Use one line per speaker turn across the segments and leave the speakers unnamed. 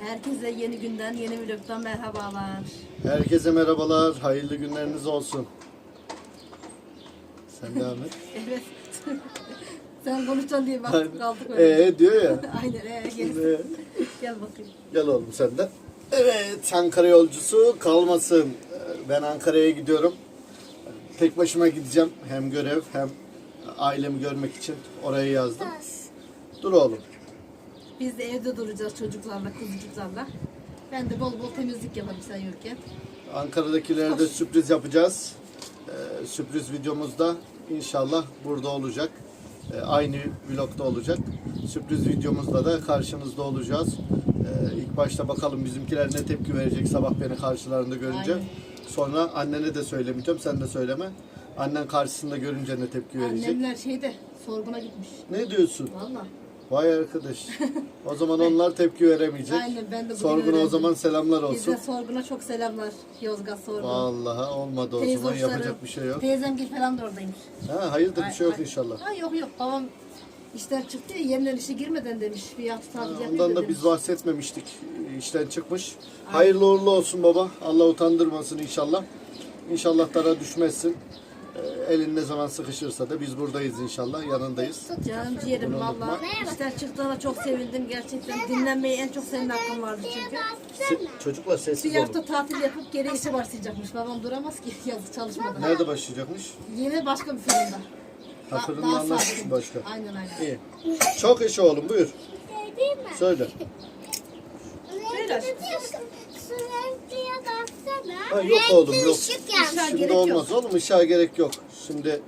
Herkese yeni günden, yeni vlogdan merhabalar.
Herkese merhabalar, hayırlı günleriniz olsun. Sen devam et.
Evet. Sen konuşacaksın diye baktık kaldık öyle.
Ee diyor ya.
Aynen ee, gel.
Ee,
gel bakayım.
Gel oğlum sen de. Evet, Ankara yolcusu kalmasın. Ben Ankara'ya gidiyorum. Tek başıma gideceğim. Hem görev hem ailemi görmek için oraya yazdım. Dur oğlum.
Biz de evde duracağız çocuklarla, kuzucuklarla. Ben de bol bol temizlik yaparım sen yokken.
Ankara'dakilere de sürpriz yapacağız. Ee, sürpriz videomuzda inşallah burada olacak. Ee, aynı vlogda olacak. Sürpriz videomuzda da karşınızda olacağız. Ee, ilk başta bakalım bizimkiler ne tepki verecek sabah beni karşılarında görünce.
Aynen.
Sonra annene de söylemeyeceğim, sen de söyleme. Annen karşısında görünce ne tepki verecek.
Annemler şeyde sorguna gitmiş.
Ne diyorsun?
Valla.
Vay arkadaş. O zaman onlar tepki veremeyecek.
Aynen ben de bugün
Sorguna o
öğrendim.
zaman selamlar olsun.
Bize sorguna çok selamlar. Yozgat sorguna.
Vallahi olmadı o zaman yapacak bir şey yok.
Teyzemgil falan da oradaymış.
Ha, hayırdır bir şey yok
Ay-
inşallah.
Ha, yok yok babam işler çıktı ya yeniden işe girmeden demiş bir hafta tatil yapayım
Ondan da
demiş.
biz bahsetmemiştik. İşten çıkmış. Hayırlı uğurlu olsun baba. Allah utandırmasın inşallah. İnşallah dara düşmezsin. Ee, Elin ne zaman sıkışırsa da biz buradayız inşallah. Yanındayız.
Canım ciğerim
Bunu unutma.
valla. İşler çıktığına çok sevindim gerçekten. Dinlenmeyi en çok senin hakkın vardı çünkü.
Se- çocuklar
Bir
sessiz olun.
hafta tatil yapıp geri işe başlayacakmış. Babam duramaz ki yazı çalışmadan.
Nerede başlayacakmış?
Yine başka bir fırında.
Ha,
Da-
fırında
daha
anlaştık
sakin.
başka.
Aynen aynen.
İyi. Çok iş oğlum buyur. Söyle.
Söyle aşkım.
Ha, yok oğlum yok. Şimdi olmaz oğlum ışığa gerek yok. Şimdi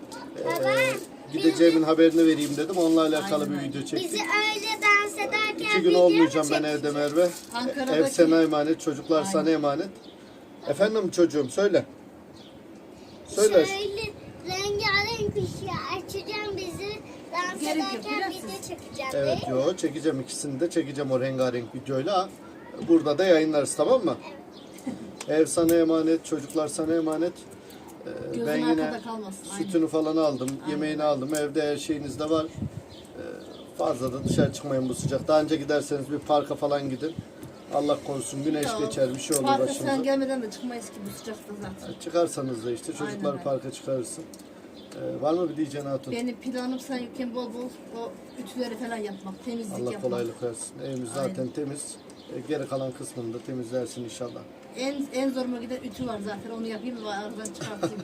e, gideceğimin haberini vereyim dedim. Onunla alakalı bir video çektik.
Bizi öyle dans ederken
İki gün
video
olmayacağım ben evde Merve.
Ankara'daki-
Ev sana emanet, çocuklar sana emanet. Efendim çocuğum söyle. Söyle.
Şöyle rengarenk bir şey açacağım bizi dans
Gerek yok,
ederken
biraz
video çekeceğim.
Evet yo çekeceğim ikisini de çekeceğim o rengarenk videoyla. Burada da yayınlarız tamam mı? Ev sana emanet, çocuklar sana emanet. Ee,
Gözün
ben yine
kalmasın. Aynen.
sütünü falan aldım, yemeğini aldım. Evde her şeyiniz de var. Ee, fazla da dışarı çıkmayın bu sıcak. Daha önce giderseniz bir parka falan gidin. Allah korusun güneş
Yok.
geçer bir şey olur
Parka
başınıza.
sen gelmeden de çıkmayız ki bu sıcakta zaten.
Çıkarsanız da işte çocukları
Aynen.
parka çıkarırsın. Ee, var mı bir diyeceğin Hatun?
Benim planım sen yokken bol bol o ütüleri falan yapmak, temizlik
Allah
yapmak.
kolaylık versin. Evimiz zaten
Aynen.
temiz. Ee, geri kalan kısmını da temizlersin inşallah.
En en zoruma giden ütü var zaten onu yapayım ve aradan çıkartayım.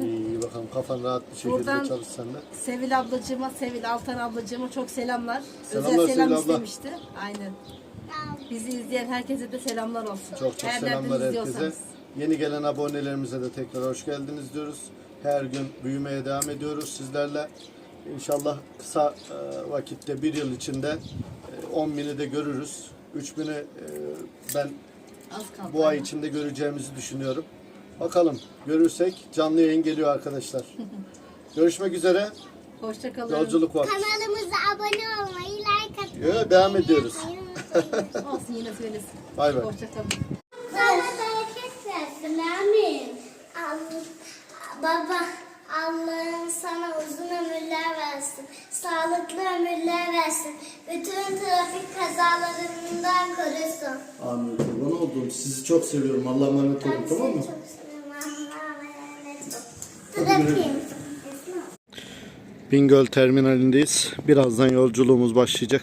İyi, bakalım kafan rahat bir şekilde
Buradan-
çalış sen de.
Sevil ablacığıma, Sevil Altan ablacığıma çok selamlar.
Selamlar
Özel selam
Sevil abla.
istemişti. Aynen. Bizi izleyen herkese de selamlar olsun.
Çok çok
Her
selamlar herkese.
izliyorsanız.
Yeni gelen abonelerimize de tekrar hoş geldiniz diyoruz. Her gün büyümeye devam ediyoruz sizlerle. İnşallah kısa e, vakitte bir yıl içinde e, 10 bini de görürüz. 3 bini e, ben bu ay içinde göreceğimizi düşünüyorum. Bakalım görürsek canlı yayın geliyor arkadaşlar. Görüşmek üzere.
Hoşçakalın.
Yolculuk var.
Kanalımıza abone olmayı, like atmayı,
Yo, devam ediyoruz.
Olsun yine söylesin.
Bay bay.
Hoşçakalın.
Sana bereket versin amin. Allah, baba Allah'ın sana uzun ömürler versin. Sağlıklı ömürler versin. Bütün trafik kazalarından korusun.
Amin. Kurban oldum. Sizi çok seviyorum. Allah'a emanet olun
Ben
tamam
seni
mı?
çok seviyorum. Allah'a emanet ol. Bırakayım.
Bingöl terminalindeyiz. Birazdan yolculuğumuz başlayacak.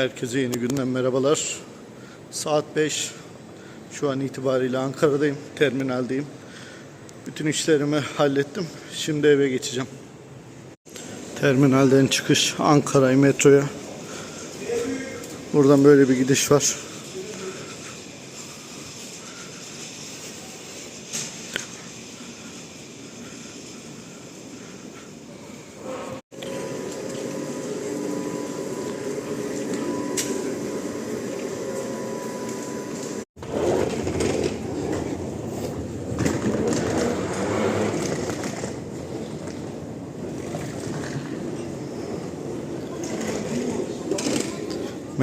Herkese yeni günden merhabalar. Saat 5. Şu an itibariyle Ankara'dayım, terminaldeyim. Bütün işlerimi hallettim. Şimdi eve geçeceğim. Terminalden çıkış Ankara metroya. Buradan böyle bir gidiş var.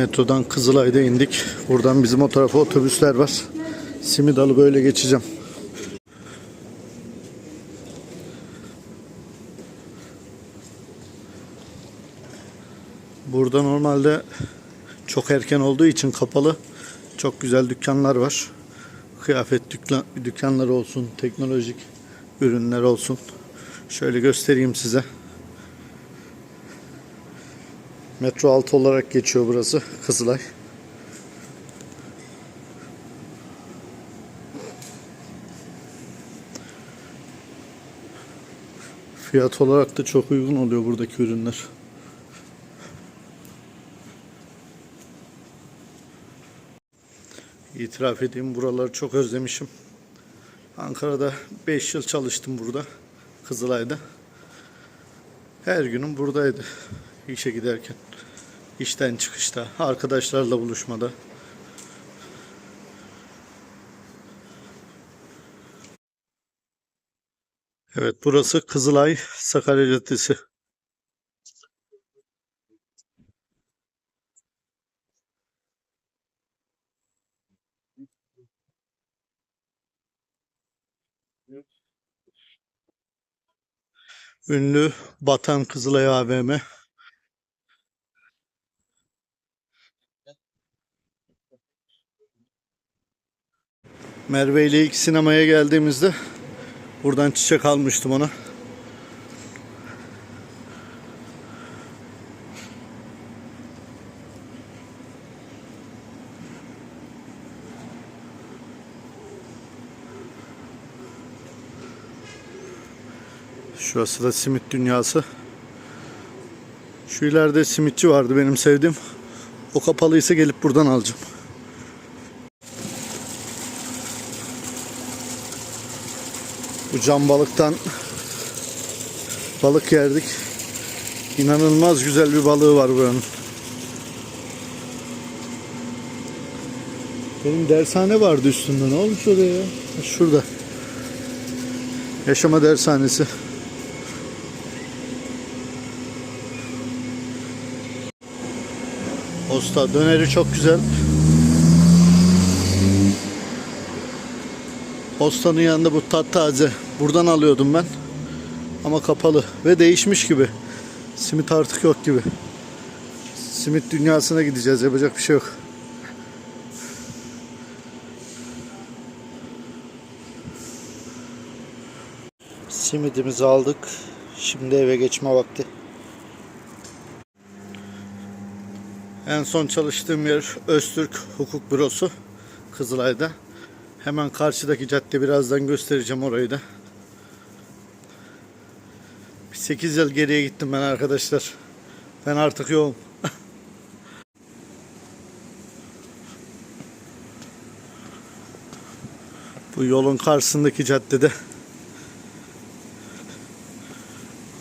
Metrodan Kızılay'da indik. Buradan bizim o tarafa otobüsler var. Simidalı böyle geçeceğim. Burada normalde çok erken olduğu için kapalı. Çok güzel dükkanlar var. Kıyafet dükkan, dükkanları olsun, teknolojik ürünler olsun. Şöyle göstereyim size. Metro altı olarak geçiyor burası Kızılay. Fiyat olarak da çok uygun oluyor buradaki ürünler. İtiraf edeyim buraları çok özlemişim. Ankara'da 5 yıl çalıştım burada. Kızılay'da. Her günüm buradaydı. İşe giderken. işten çıkışta, arkadaşlarla buluşmada. Evet burası Kızılay Sakarya Caddesi. Ünlü Batan Kızılay AVM. Merve ile ilk sinemaya geldiğimizde buradan çiçek almıştım ona. Şurası da simit dünyası. Şu ileride simitçi vardı benim sevdiğim. O kapalıysa gelip buradan alacağım. Bu cam balıktan balık yerdik. İnanılmaz güzel bir balığı var buranın. Benim dershane vardı üstünde. Ne olmuş oraya ya? Şurada. Yaşama dershanesi. Posta döneri çok güzel. Postanın yanında bu tat taze. Buradan alıyordum ben. Ama kapalı ve değişmiş gibi. Simit artık yok gibi. Simit dünyasına gideceğiz. Yapacak bir şey yok. Simidimizi aldık. Şimdi eve geçme vakti. En son çalıştığım yer Öztürk Hukuk Bürosu Kızılay'da. Hemen karşıdaki cadde birazdan göstereceğim orayı da. 8 yıl geriye gittim ben arkadaşlar. Ben artık yoğum. Bu yolun karşısındaki caddede.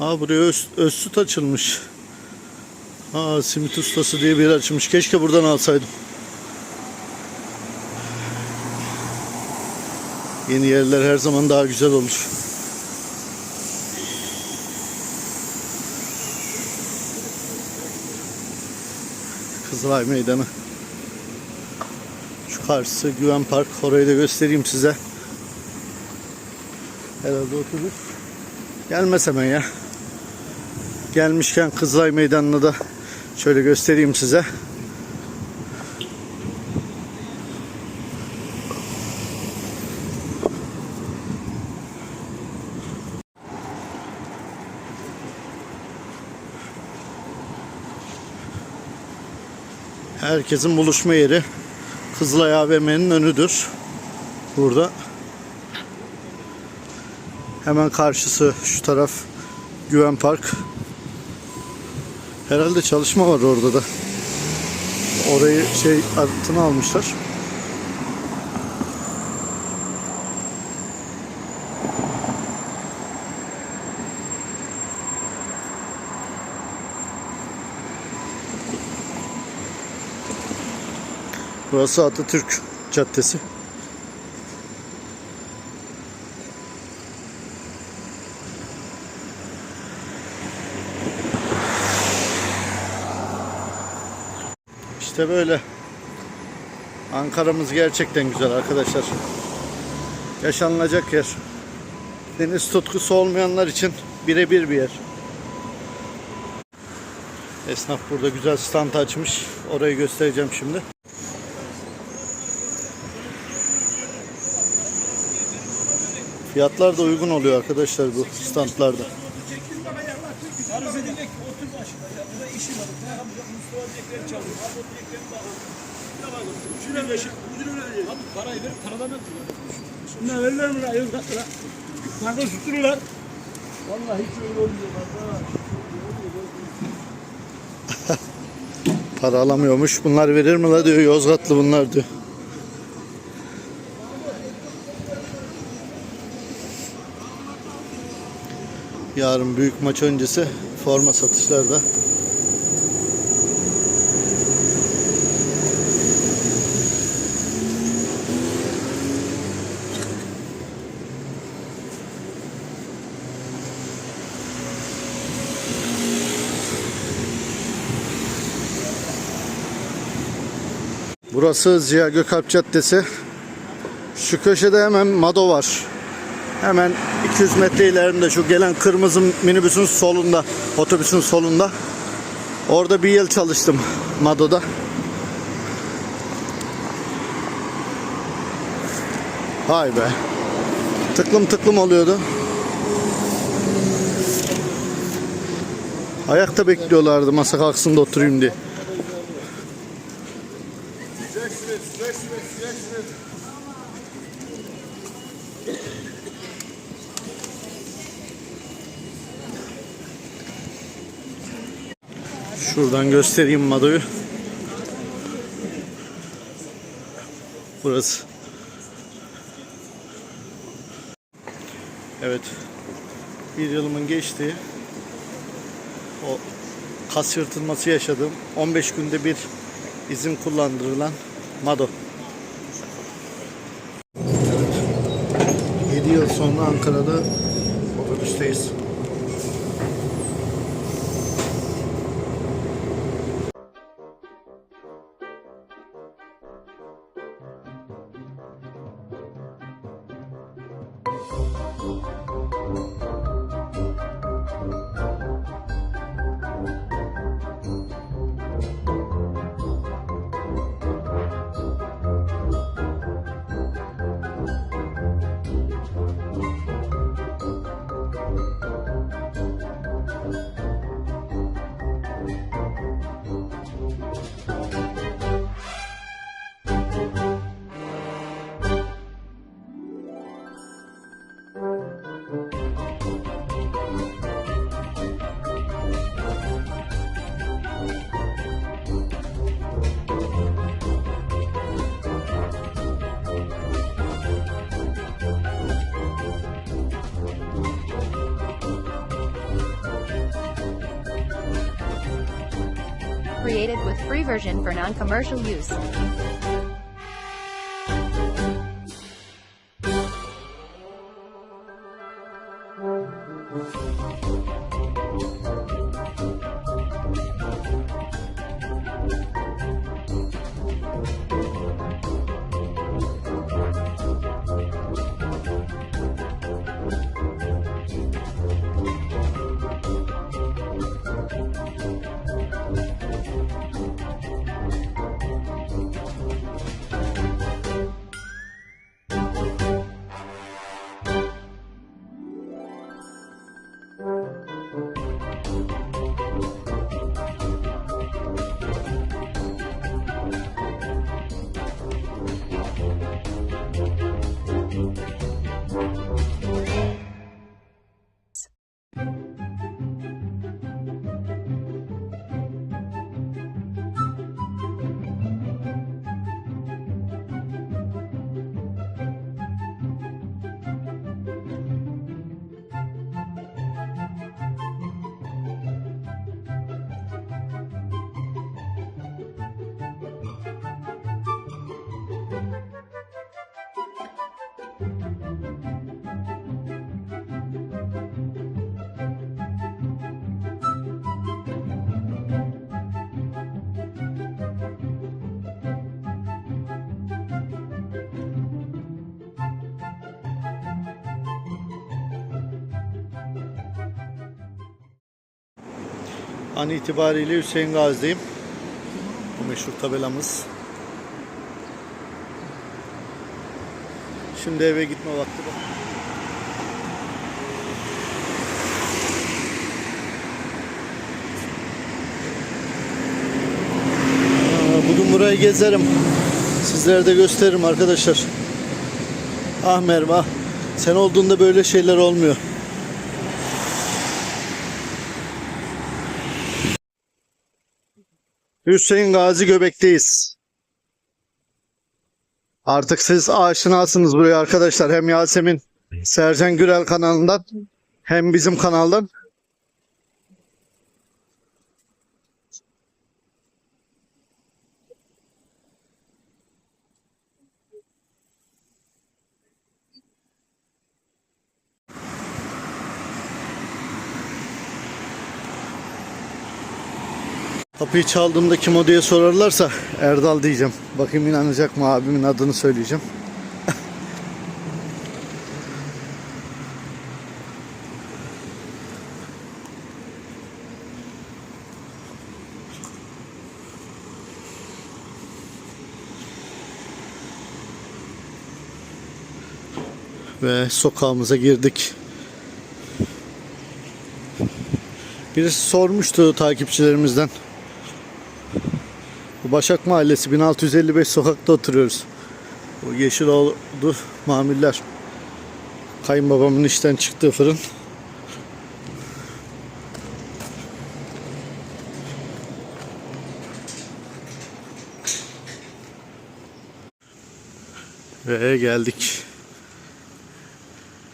Aa buraya öz, açılmış. Aa simit ustası diye bir yer açılmış. Keşke buradan alsaydım. Yeni yerler her zaman daha güzel olur. Kızılay Meydanı. Şu karşısı Güven Park. Orayı da göstereyim size. Herhalde otobüs. Gelmez hemen ya. Gelmişken Kızılay Meydanı'nı da şöyle göstereyim size. Herkesin buluşma yeri Kızılay AVM'nin önüdür. Burada. Hemen karşısı şu taraf Güven Park. Herhalde çalışma var orada da. Orayı şey altına almışlar. Burası Atatürk Caddesi. İşte böyle. Ankara'mız gerçekten güzel arkadaşlar. Yaşanılacak yer. Deniz tutkusu olmayanlar için birebir bir yer. Esnaf burada güzel stand açmış. Orayı göstereceğim şimdi. Fiyatlar da uygun oluyor arkadaşlar bu standlarda.
Parayı verip paradan ötürüyor. Bunlar verirler mi lan? Yok lan. Kanka tuttururlar. Vallahi hiç öyle olmuyor.
Para alamıyormuş. Bunlar verir mi la diyor. Yozgatlı bunlar diyor. Yarın büyük maç öncesi forma satışlarda. Burası Ziya Gökalp Caddesi. Şu köşede hemen Mado var. Hemen 200 metre ilerinde şu gelen kırmızı minibüsün solunda, otobüsün solunda. Orada bir yıl çalıştım Mado'da. Hay be. Tıklım tıklım oluyordu. Ayakta bekliyorlardı masa kalksın da oturayım diye. Şuradan göstereyim Mado'yu. Burası. Evet. Bir yılımın geçtiği o kas yırtılması yaşadığım 15 günde bir izin kullandırılan Mado. Evet. 7 yıl sonra Ankara'da otobüsteyiz.
Version for non-commercial use.
An itibariyle Hüseyin Gazi'deyim. Bu meşhur tabelamız. Şimdi eve gitme vakti. Bugün burayı gezerim. Sizlere de gösteririm arkadaşlar. Ah Merve ah. Sen olduğunda böyle şeyler olmuyor. Hüseyin Gazi Göbek'teyiz. Artık siz aşinasınız buraya arkadaşlar. Hem Yasemin Sercan Gürel kanalından hem bizim kanaldan. Kapıyı çaldığımda kim o diye sorarlarsa Erdal diyeceğim. Bakayım inanacak mı abimin adını söyleyeceğim. Ve sokağımıza girdik. Birisi sormuştu takipçilerimizden. Başak Mahallesi 1655 sokakta oturuyoruz. Bu yeşil oldu mamuller. Kayınbabamın işten çıktığı fırın. Ve geldik.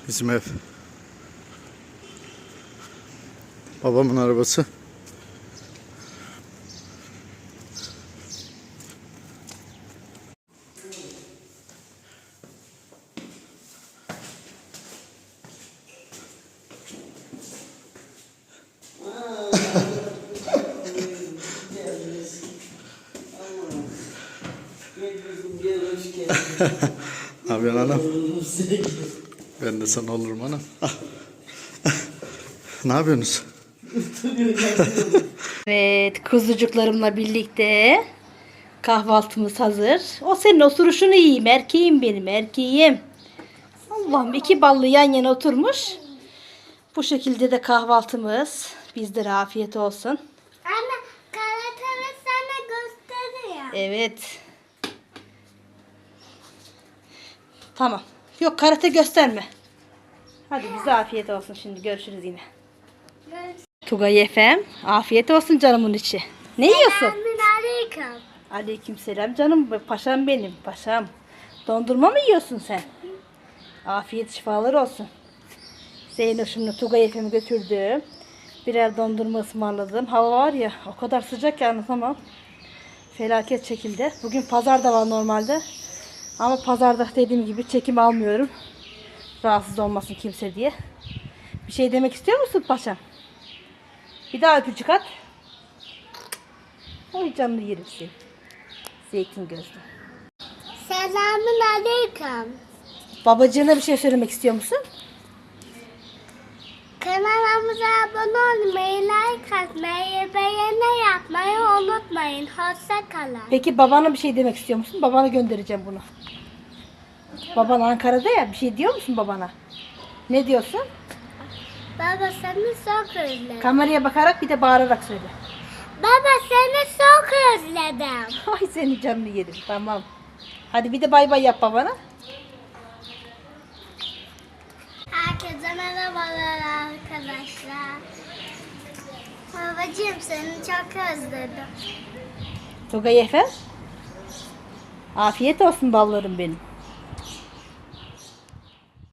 Bizim ev. Babamın arabası. Ne yapıyorsun hanım? Ben de sana olurum hanım. ne yapıyorsunuz?
Evet, kuzucuklarımla birlikte kahvaltımız hazır. O senin oturuşunu yiyeyim, erkeğim benim, erkeğim. Allah'ım iki ballı yan yana oturmuş. Bu şekilde de kahvaltımız. Bizlere afiyet olsun.
Anne karatını sana gösteriyor.
Evet. Tamam. Yok karate gösterme. Hadi bize afiyet olsun şimdi. Görüşürüz yine. Tugay Efem. Afiyet olsun canımın içi. Ne yiyorsun?
Selamün aleyküm.
Aleykümselam canım. Paşam benim. Paşam. Dondurma mı yiyorsun sen? Afiyet şifalar olsun. Zeynoş'umla Tugay Efem'i götürdüm. Birer dondurma ısmarladım. Hava var ya o kadar sıcak ki anlatamam. Felaket şekilde. Bugün pazar da var normalde. Ama pazarda dediğim gibi çekim almıyorum. Rahatsız olmasın kimse diye. Bir şey demek istiyor musun paşam? Bir daha öpücük at. Oy canını yerim seni. Zeytin gözlü.
Selamün aleyküm.
Babacığına bir şey söylemek istiyor musun?
Kanalımıza abone olmayı, like atmayı, beğeni yapmayı unutmayın. Hoşça kalın.
Peki babana bir şey demek istiyor musun? Babana göndereceğim bunu. Baban Ankara'da ya bir şey diyor musun babana? Ne diyorsun?
Baba seni çok özledim.
Kameraya bakarak bir de bağırarak söyle.
Baba seni çok özledim.
Ay senin canını yedim tamam. Hadi bir de bay bay yap babana.
Herkese merhabalar arkadaşlar. Babacığım seni çok özledim.
Tugay Efem. Afiyet olsun ballarım benim.